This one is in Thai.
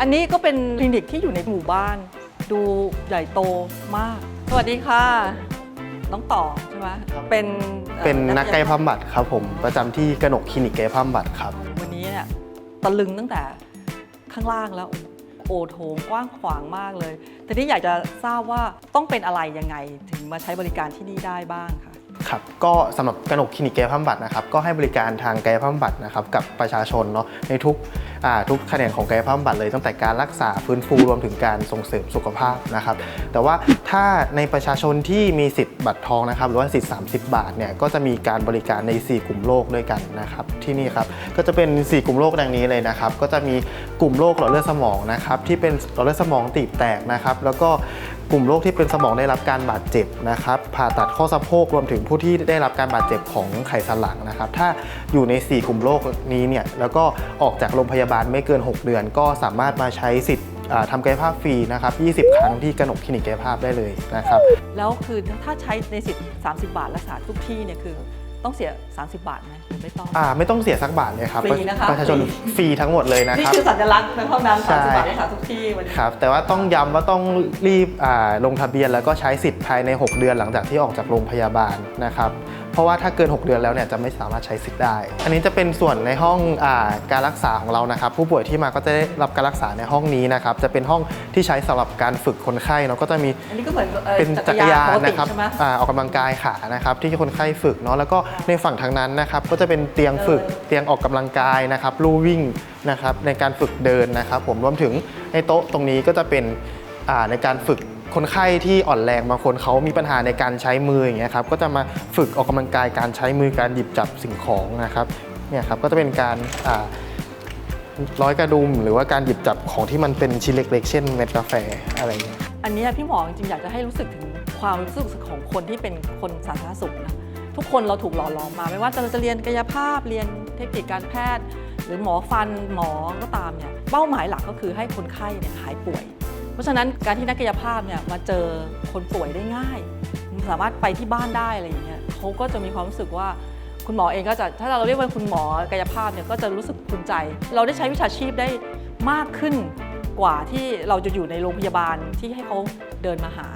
อันนี้ก็เป็นคลินิกที่อยู่ในหมู่บ้าน ดูใหญ่โตมาก สวัสดีค่ะ น้องต่อใช่ไหมเป็นอ่อเป็นนักกายภาพภาพบำบัดครับผมประจำที่กนกคลินิกกายภาพบำบัดครับ วันนี้เนี่ยตะลึงตั้งแต่ข้างล่างแล้วโอโถงกว้างขวางมากเลย แต่ที่อยากจะทราบว่าต้องเป็นอะไรยังไง ถึงมาใช้บริการที่นี่ได้บ้างค่ะ ครับก็สำหรับกนกคลินิกกายภาพบำบัดนะครับก็ให้บริการทางกายภาพบำบัดนะครับกับประชาชนเนาะในทุกอ่า ทุกแขนงของกายภาพบำบัดเลยตั้งแต่การรักษาฟื้นฟูรวมถึงการส่งเสริมสุขภาพนะครับแต่ว่าถ้าในประชาชนที่มีสิทธิ์บัตรทองนะครับหรือว่าสิทธิ์ 30 บาทเนี่ยก็จะมีการบริการใน 4 กลุ่มโรคด้วยกันนะครับที่นี่ครับก็จะเป็น 4 กลุ่มโรคดังนี้เลยนะครับก็จะมีกลุ่มโรคหลอดเลือดสมองนะครับที่เป็นหลอดเลือดสมองตีบแตกนะครับแล้วก็ กลุ่มโรคที่เป็นสมองได้รับการบาดเจ็บนะครับผ่าตัดข้อสะโพกรวมถึงผู้ที่ได้รับการบาดเจ็บของไขสันหลังนะครับ ถ้าอยู่ใน 4 กลุ่มโรคนี้เนี่ยแล้วก็ออกจากโรงพยาบาลไม่เกิน 6 เดือน ก็สามารถมาใช้สิทธิ์ทำกายภาพฟรีนะครับ 20 ครั้งที่กระหนกคลินิกกายภาพได้เลยนะครับ แล้วคือถ้าใช้ในสิทธิ์ 30 บาทรักษาทุกที่เนี่ยคือ ต้องเสีย 30 บาทไหมหรือไม่ต้อง อ่าไม่ต้องเสียสักบาทเลยครับฟรีนะคะประชาชนฟรี ฟรีทั้งหมดเลยนะนี่ครับ คือสัญลักษณ์ในห้องน้ำใช่ 30 บาทรักษาทุกที่วันนี้ ครับแต่ว่าต้องย้ำว่าต้องรีบอ่าลงทะเบียนแล้วก็ใช้สิทธิ์ภายใน 6 เดือนหลังจากที่ออกจากโรงพยาบาลนะครับ เพราะว่าถ้าเกิน 6 เดือนแล้วเนี่ยจะไม่สามารถใช้สิทธิ์ได้ อันนี้จะเป็นส่วนในห้องอาการรักษาของเรานะครับ ผู้ป่วยที่มาก็จะได้รับการรักษาในห้องนี้นะครับ จะเป็นห้องที่ใช้สำหรับการฝึกคนไข้เนาะก็จะมีอันนี้ก็เหมือนอ่อเป็นจักรยานปกตินะครับใช่ไหมอาออกกำลังกายขานะครับ ที่คนไข้ฝึกเนาะแล้วก็ในฝั่งทางนั้นนะครับ ก็จะเป็นเตียงฝึกเดินเตียงออกกำลังกายนะครับลู่วิ่งนะครับในการฝึกเดินนะครับ ผมรวมถึงในโต๊ะตรงนี้ก็จะเป็นอ่าในการฝึก คนไข้ที่อ่อนแรงบางคนเขามีปัญหาในการใช้มืออย่างเงี้ยครับก็จะมาฝึกออกกำลังกายการใช้มือการหยิบจับสิ่งของนะครับเนี่ยครับก็จะเป็นการร้อยกระดุม หรือว่าการหยิบจับของที่มันเป็นชิ้นเล็กๆ เช่นเม็ดกาแฟอะไรอย่างเงี้ยอันนี้พี่หมอจริงๆอยากจะให้รู้สึกถึงความรู้สึกของคนที่เป็นคนสาธารณสุขนะทุกคนเราถูกหล่อหลอมมา ไม่ว่าเราจะเรียนกายภาพเรียนเทคนิคการแพทย์ หรือหมอฟันหมอก็ตามเนี่ยเป้าหมายหลักก็คือให้คนไข้เนี่ยหายป่วย เพราะฉะนั้นการที่นักกายภาพเนี่ยมาเจอคนป่วยได้ง่ายสามารถไปที่บ้านได้อะไรอย่างเงี้ยเขาก็จะมีความรู้สึกว่าคุณหมอเองก็จะถ้าเราเรียกว่าคุณหมอกายภาพเนี่ยก็จะรู้สึกภูมิใจ เราได้ใช้วิชาชีพได้มากขึ้นกว่าที่เราจะอยู่ในโรงพยาบาลที่ให้เขาเดินมาหา